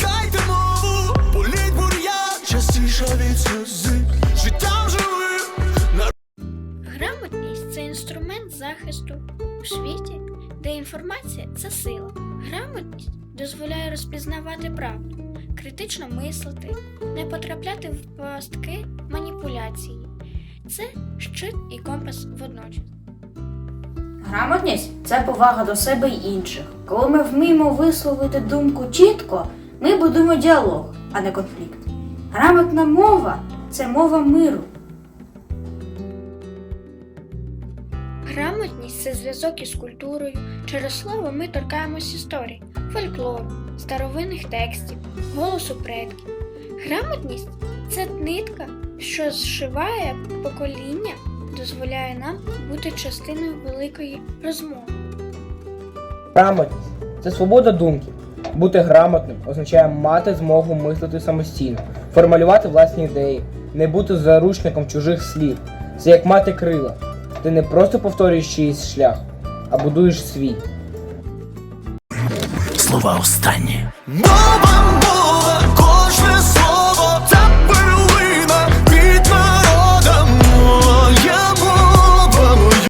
Дайте мову, політь бур'ян, частіше від сльози, життям живим. Грамотність це інструмент захисту у світі, де інформація це сила. Грамотність дозволяє розпізнавати правду, критично мислити, не потрапляти в пастки маніпуляції. Це щит і компас водночас. Грамотність це повага до себе й інших. Коли ми вміємо висловити думку чітко, ми будуємо діалог, а не конфлікт. Грамотна мова це мова миру. Грамотність це зв'язок із культурою. Через слово ми торкаємось історії, фольклору, старовинних текстів, голосу предків. Грамотність це нитка, що зшиває покоління, дозволяє нам бути частиною великої розмови. Грамотність це свобода думки. Бути грамотним означає мати змогу мислити самостійно, формулювати власні ідеї, не бути заручником чужих слів. Це як мати крила. Ти не просто повторюєш чийсь шлях, а будуєш свій. Слова останні. Нова